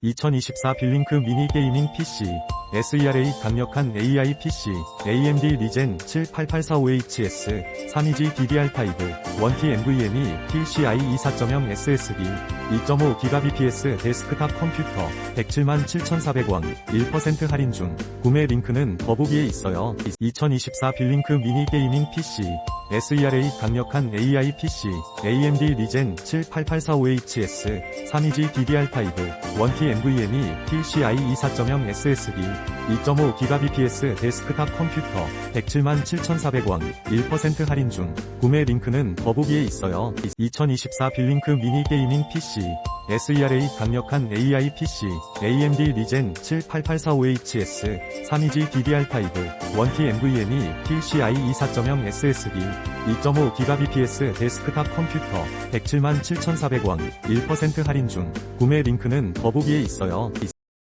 2024 빌링크 미니 게이밍 PC SERA 강력한 AI PC AMD 리젠 78845HS 32G DDR5 1T NVMe PCIe 4.0 SSD 2.5GBps 데스크탑 컴퓨터 107만 7,400원 1% 할인 중. 구매 링크는 더보기에 있어요. 2024 빌링크 미니 게이밍 PC SERA 강력한 AI PC AMD 리젠 78845HS 32G DDR5 1T NVMe PCIe 4.0 SSD 2.5GBps 데스크탑 컴퓨터 107만 7,400원 1% 할인 중. 구매 링크는 더보기에 있어요. 2024 빌링크 미니 게이밍 PC SERA 강력한 AI PC AMD 리젠 78845HS 32G DDR5 1T NVMe PCIe 4.0 SSD 2.5GBps 데스크탑 컴퓨터 107만 7,400원 1% 할인 중 구매 링크는 더보기에 있어요